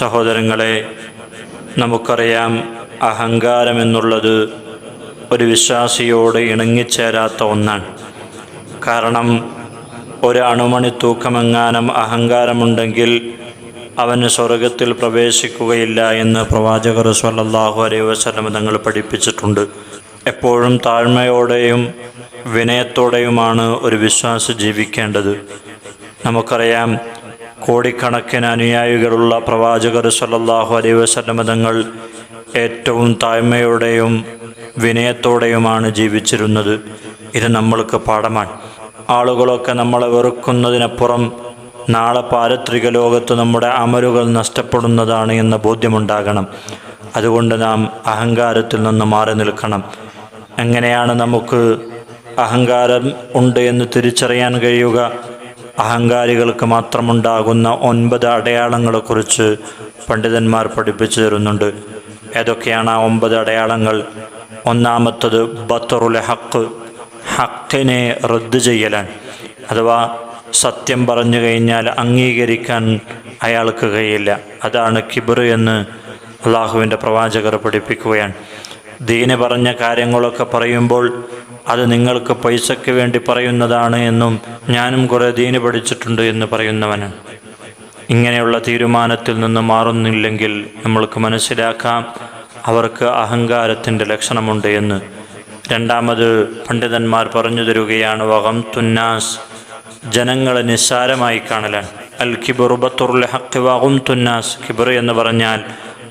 സഹോദരങ്ങളെ നമുക്കറിയാം അഹങ്കാരമെന്നുള്ളത് ഒരു വിശ്വാസിയോട് ഇണങ്ങിച്ചേരാത്ത ഒന്നാണ്. കാരണം ഒരു അണുമണി തൂക്കമെങ്ങാനും അഹങ്കാരമുണ്ടെങ്കിൽ അവന് സ്വർഗത്തിൽ പ്രവേശിക്കുകയില്ല എന്ന് പ്രവാചകർ സ്വല്ലല്ലാഹു അലൈഹി വസല്ലം തങ്ങൾ പഠിപ്പിച്ചിട്ടുണ്ട്. എപ്പോഴും താഴ്മയോടെയും വിനയത്തോടെയുമാണ് ഒരു വിശ്വാസി ജീവിക്കേണ്ടത്. നമുക്കറിയാം കോടിക്കണക്കിന് അനുയായികളുള്ള പ്രവാചകർ സല്ലാഹു അലൈഹി വസല്ലം തങ്ങൾ ഏറ്റവും താഴ്മയോടെയും വിനയത്തോടെയുമാണ് ജീവിച്ചിരുന്നത്. ഇത് നമ്മൾക്ക് പാഠമാണ്. ആളുകളൊക്കെ നമ്മളെ വെറുക്കുന്നതിനപ്പുറം നാളെ പാരത്രിക ലോകത്ത് നമ്മുടെ അമലുകൾ നഷ്ടപ്പെടുന്നതാണ് എന്ന ബോധ്യമുണ്ടാകണം. അതുകൊണ്ട് നാം അഹങ്കാരത്തിൽ നിന്ന് മാറി നിൽക്കണം. എങ്ങനെയാണ് നമുക്ക് അഹങ്കാരം ഉണ്ട് എന്ന് തിരിച്ചറിയാൻ കഴിയുക? അഹങ്കാരികൾക്ക് മാത്രമുണ്ടാകുന്ന ഒൻപത് അടയാളങ്ങളെക്കുറിച്ച് പണ്ഡിതന്മാർ പഠിപ്പിച്ചു തരുന്നുണ്ട്. ഏതൊക്കെയാണ് ആ ഒമ്പത് അടയാളങ്ങൾ? ഒന്നാമത്തത് ബത്തറുൽ ഹക്ക് ഹക്കിനെ റദ്ദ് ചെയ്യലാണ് അഥവാ സത്യം പറഞ്ഞു കഴിഞ്ഞാൽ അംഗീകരിക്കാൻ അയാൾക്ക് കഴിയില്ല. അതാണ് കിബർ എന്ന് അള്ളാഹുവിന്റെ പ്രവാചകർ പഠിപ്പിക്കുകയാണ്. ദീന് പറഞ്ഞ കാര്യങ്ങളൊക്കെ പറയുമ്പോൾ അത് നിങ്ങൾക്ക് പൈസയ്ക്ക് വേണ്ടി പറയുന്നതാണ് എന്നും ഞാനും കുറേ ദീന് പഠിച്ചിട്ടുണ്ട് എന്ന് പറയുന്നവനാണ് ഇങ്ങനെയുള്ള തീരുമാനത്തിൽ നിന്ന് മാറുന്നില്ലെങ്കിൽ നമ്മൾക്ക് മനസ്സിലാക്കാം അവർക്ക് അഹങ്കാരത്തിന്റെ ലക്ഷണമുണ്ട് എന്ന്. രണ്ടാമത് പണ്ഡിതന്മാർ പറഞ്ഞു തരുകയാണ് വകം തുന്നാസ് ജനങ്ങളെ നിസ്സാരമായി കാണലാണ്. അൽ കിബുറുബത്തുറുൽ ഹക്ക് വകും തുന്നാസ് കിബർ എന്ന് പറഞ്ഞാൽ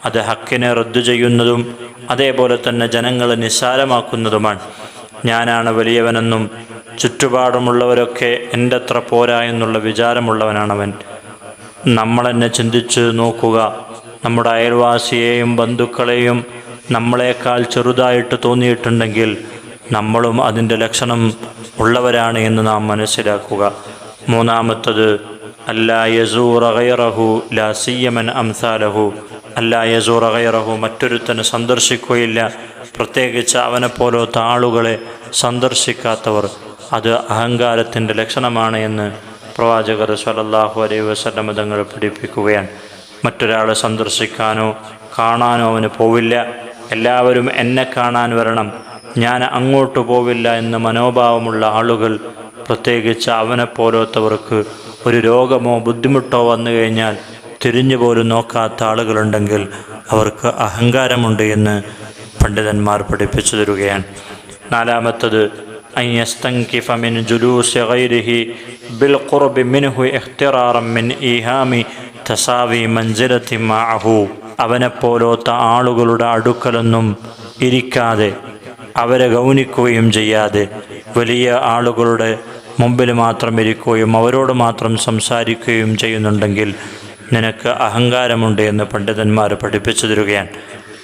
അത് ഹക്കിനെ റദ്ദു ചെയ്യുന്നതും അതേപോലെ തന്നെ ജനങ്ങളെ നിസ്സാരമാക്കുന്നതുമാണ്. ഞാനാണ് വലിയവനെന്നും ചുറ്റുപാടുമുള്ളവരൊക്കെ എന്റെ അത്ര പോരാ എന്നുള്ള വിചാരമുള്ളവനാണവൻ. നമ്മളെന്നെ ചിന്തിച്ച് നോക്കുക. നമ്മുടെ അയൽവാസിയെയും ബന്ധുക്കളെയും നമ്മളെക്കാൾ ചെറുതായിട്ട് തോന്നിയിട്ടുണ്ടെങ്കിൽ നമ്മളും അതിന്റെ ലക്ഷണം ഉള്ളവരാണ് എന്ന് നാം മനസ്സിലാക്കുക. മൂന്നാമത്തത് അല്ലാ യസൂറ ഗൈറഹു ലാ സിയമൻ അംസാലഹു. അല്ലാ യസൂറ ഗൈറഹു മറ്റൊരുത്തനെ സന്ദർശിക്കുകയില്ല. പ്രത്യേകിച്ച് അവനെപ്പോലത്തെ ആളുകളെ സന്ദർശിക്കാത്തവർ അത് അഹങ്കാരത്തിന്റെ ലക്ഷണമാണ് എന്ന് പ്രവാചകർ സലല്ലാഹു അലൈ വസ്ലം തങ്ങൾ പഠിപ്പിക്കുകയാണ്. മറ്റൊരാളെ സന്ദർശിക്കാനോ കാണാനോ അവന് പോവില്ല. എല്ലാവരും എന്നെ കാണാൻ വരണം. ഞാൻ അങ്ങോട്ട് പോവില്ല എന്ന മനോഭാവമുള്ള ആളുകൾ പ്രത്യേകിച്ച് അവനെപ്പോലത്തവർക്ക് ഒരു രോഗമോ ബുദ്ധിമുട്ടോ വന്നു കഴിഞ്ഞാൽ തിരിഞ്ഞു പോലും നോക്കാത്ത ആളുകളുണ്ടെങ്കിൽ അവർക്ക് അഹങ്കാരമുണ്ട് എന്ന് പണ്ഡിതന്മാർ പഠിപ്പിച്ചു തരുകയാണ് നാലാമത്തത് أن يستنكف من جلوس غيره بالقرب منه اخترارا من إيهام തസാവി മഞ്ജരത്തി മാഹു അവനെപ്പോലൊത്ത ആളുകളുടെ അടുക്കലൊന്നും ഇരിക്കാതെ അവരെ ഗൗനിക്കുകയും ചെയ്യാതെ വലിയ ആളുകളുടെ മുമ്പിൽ മാത്രം ഇരിക്കുകയും അവരോട് മാത്രം സംസാരിക്കുകയും ചെയ്യുന്നുണ്ടെങ്കിൽ നിനക്ക് അഹങ്കാരമുണ്ട് എന്ന് പണ്ഡിതന്മാർ പഠിപ്പിച്ചു തരികയാണ്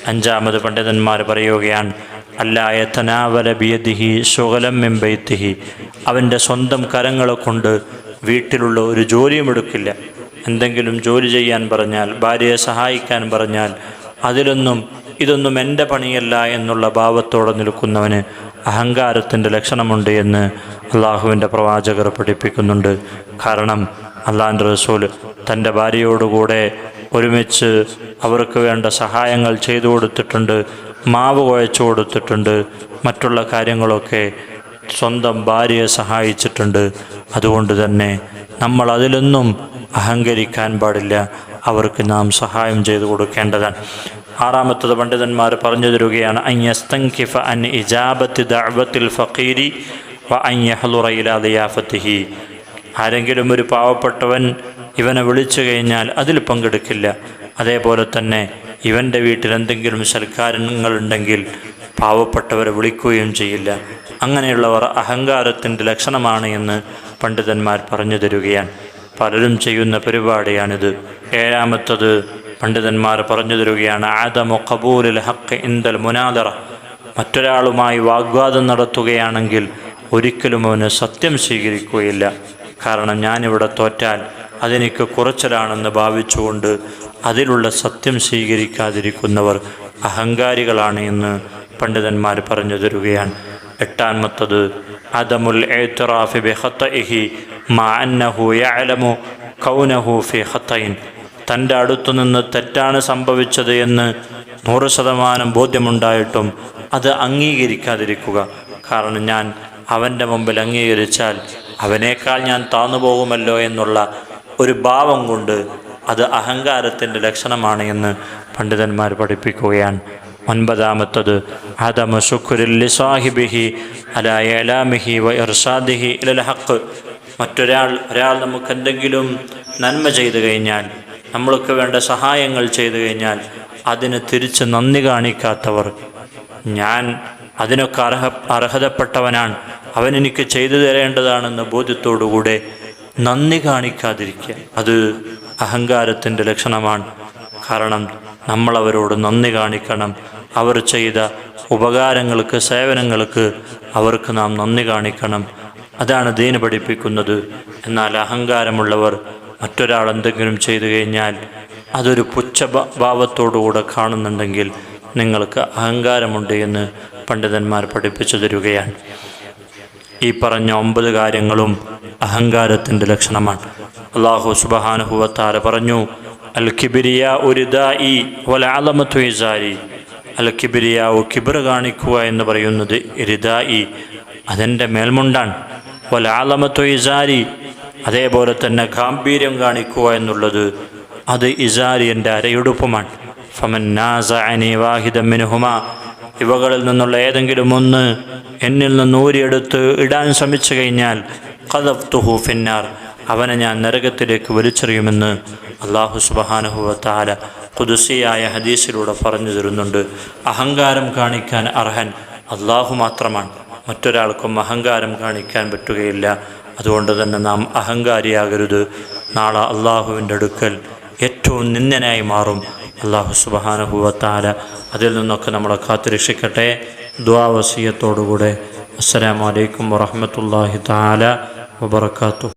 അഞ്ചാമത് പണ്ഡിതന്മാർ പറയുകയാണ് അല്ലായ തനാവല ബിയദിഹി സുഗലം മെമ്പെയ്ത്തിഹി അവന്റെ സ്വന്തം കരങ്ങളെ കൊണ്ട് വീട്ടിലുള്ള ഒരു ജോലിയും എടുക്കില്ല. എന്തെങ്കിലും ജോലി ചെയ്യാൻ പറഞ്ഞാൽ ഭാര്യയെ സഹായിക്കാൻ പറഞ്ഞാൽ അതിലൊന്നും ഇതൊന്നും എന്റെ പണിയല്ല എന്നുള്ള ഭാവത്തോടെ നിൽക്കുന്നവന് അഹങ്കാരത്തിന്റെ ലക്ഷണമുണ്ട് എന്ന് അള്ളാഹുവിന്റെ പ്രവാചകർ പഠിപ്പിക്കുന്നുണ്ട്. കാരണം അള്ളാഹിന്റെ റസൂൽ തന്റെ ഭാര്യയോടുകൂടെ ഒരുമിച്ച് അവർക്ക് വേണ്ട സഹായങ്ങൾ ചെയ്തു കൊടുത്തിട്ടുണ്ട് മാവ് കുഴച്ചു കൊടുത്തിട്ടുണ്ട് മറ്റുള്ള കാര്യങ്ങളൊക്കെ സ്വന്തം ഭാര്യയെ സഹായിച്ചിട്ടുണ്ട്. അതുകൊണ്ട് തന്നെ നമ്മൾ അതിലൊന്നും അഹങ്കരിക്കാൻ പാടില്ല. അവർക്ക് നാം സഹായം ചെയ്തു കൊടുക്കേണ്ടതാണ്. ആറാമത്തത് പണ്ഡിതന്മാർ പറഞ്ഞു തരുകയാണ് അയ്യസ്തങ്കിഫ അൻ ഇജാബത്ത് ദഅവത്തിൽ ഫക്കീരി വ അയ്യഹലുറയിലാദിയാഫത്തിഹി ആരെങ്കിലും ഒരു പാവപ്പെട്ടവൻ ഇവനെ വിളിച്ചു കഴിഞ്ഞാൽ അതിൽ പങ്കെടുക്കില്ല. അതേപോലെ തന്നെ ഇവന്റെ വീട്ടിൽ എന്തെങ്കിലും സൽക്കാരങ്ങളുണ്ടെങ്കിൽ പാവപ്പെട്ടവരെ വിളിക്കുകയും ചെയ്യില്ല. അങ്ങനെയുള്ളവർ അഹങ്കാരത്തിന്റെ ലക്ഷണമാണ് എന്ന് പണ്ഡിതന്മാർ പറഞ്ഞു തരികയാണ്. പലരും ചെയ്യുന്ന പരിപാടിയാണിത്. ഏഴാമത്തത് പണ്ഡിതന്മാർ പറഞ്ഞു തരികയാണ് ആദമു കബൂലിൽ ഹക്ക് ഇന്ദൽ മുനാദറ. മറ്റൊരാളുമായി വാഗ്വാദം നടത്തുകയാണെങ്കിൽ ഒരിക്കലും അവന് സത്യം സ്വീകരിക്കുകയില്ല. കാരണം ഞാനിവിടെ തോറ്റാൽ അതെനിക്ക് കുറച്ചലാണെന്ന് ഭാവിച്ചുകൊണ്ട് അതിലുള്ള സത്യം സ്വീകരിക്കാതിരിക്കുന്നവർ അഹങ്കാരികളാണ് എന്ന് പണ്ഡിതന്മാർ പറഞ്ഞു തരുകയാണ്. എട്ടാമത്തത് അദമുൽ കൗനഹു ഫി തന്റെ അടുത്തുനിന്ന് തെറ്റാണ് സംഭവിച്ചത് എന്ന് നൂറ് ശതമാനം ബോധ്യമുണ്ടായിട്ടും അത് അംഗീകരിക്കാതിരിക്കുക. കാരണം ഞാൻ അവന്റെ മുമ്പിൽ അംഗീകരിച്ചാൽ അവനേക്കാൾ ഞാൻ താന്നു പോകുമല്ലോ എന്നുള്ള ഒരു ഭാവം കൊണ്ട് അത് അഹങ്കാരത്തിന്റെ ലക്ഷണമാണ് എന്ന് പണ്ഡിതന്മാർ പഠിപ്പിക്കുകയാണ്. ഒൻപതാമത്തത് ആദമ ശുക്രിൽ സാഹിബിഹി അല ഏലാമിഹി വ ഇർഷാദിഹി ഇലൽ മറ്റൊരാൾ ഒരാൾ നമുക്ക് എന്തെങ്കിലും നന്മ ചെയ്തു കഴിഞ്ഞാൽ നമ്മൾക്ക് വേണ്ട സഹായങ്ങൾ ചെയ്തു കഴിഞ്ഞാൽ അതിന് തിരിച്ച് നന്ദി കാണിക്കാത്തവർ. ഞാൻ അതിനൊക്കെ അർഹ അർഹതപ്പെട്ടവനാണ്. അവൻ എനിക്ക് ചെയ്തു തരേണ്ടതാണെന്ന ബോധ്യത്തോടുകൂടെ നന്ദി കാണിക്കാതിരിക്കുക. അത് അഹങ്കാരത്തിന്റെ ലക്ഷണമാണ്. കാരണം നമ്മൾ അവരോട് നന്ദി കാണിക്കണം. അവർ ചെയ്ത ഉപകാരങ്ങൾക്ക് സേവനങ്ങൾക്ക് അവർക്ക് നാം നന്ദി കാണിക്കണം. അതാണ് ദീന് പഠിപ്പിക്കുന്നത്. എന്നാൽ അഹങ്കാരമുള്ളവർ മറ്റൊരാൾ എന്തെങ്കിലും ചെയ്തു കഴിഞ്ഞാൽ അതൊരു പുച്ഛ ഭാവത്തോടുകൂടെ കാണുന്നുണ്ടെങ്കിൽ നിങ്ങൾക്ക് അഹങ്കാരമുണ്ട് എന്ന് പണ്ഡിതന്മാർ പഠിപ്പിച്ചു തരികയാണ്. ഈ പറഞ്ഞ ഒമ്പത് കാര്യങ്ങളും അഹങ്കാരത്തിന്റെ ലക്ഷണമാണ്. അള്ളാഹു സുബഹാനുഹുവത്താര പറഞ്ഞു അൽ കിബിരിയ ഉരിദായി വലാലമത്തു ഇസാരി. അൽ കിബിരിയാവു കിബിർ കാണിക്കുക എന്ന് പറയുന്നത് ഇരിദായി അതെന്റെ മേൽമുണ്ടാണ്. വലാലമത്തു ഇസാരി അതേപോലെ തന്നെ ഗാംഭീര്യം കാണിക്കുക എന്നുള്ളത് അത് ഇസാരി എന്റെ അരയുടുപ്പുമാണ്. ഫമൻ വാഹിദ മിൻഹുമ ഇവകളിൽ നിന്നുള്ള ഏതെങ്കിലും ഒന്ന് എന്നിൽ നിന്ന് ഊരിയെടുത്ത് ഇടാൻ ശ്രമിച്ചു കഴിഞ്ഞാൽ കഥഫ്തുഹു ഫിന്നാർ. അവനെ ഞാൻ നരകത്തിലേക്ക് വലിച്ചെറിയുമെന്ന് അള്ളാഹു സുബഹാനുഹുവത്താല കുതുസിയായ ഹദീസിലൂടെ പറഞ്ഞു തരുന്നുണ്ട്. അഹങ്കാരം കാണിക്കാൻ അർഹൻ അള്ളാഹു മാത്രമാണ്. മറ്റൊരാൾക്കും അഹങ്കാരം കാണിക്കാൻ പറ്റുകയില്ല. അതുകൊണ്ട് തന്നെ നാം അഹങ്കാരിയാകരുത്. നാളെ അള്ളാഹുവിന്റെ അടുക്കൽ ഏറ്റവും നിന്ദനായി മാറും. അള്ളാഹു സുബഹാനുഹുവത്താല അതിൽ നിന്നൊക്കെ നമ്മളെ കാത്തുരക്ഷിക്കട്ടെ. ദ്വാവസീയത്തോടുകൂടെ അസ്സലാമലൈക്കും വറഹമത്തല്ലാഹി താല وبركاته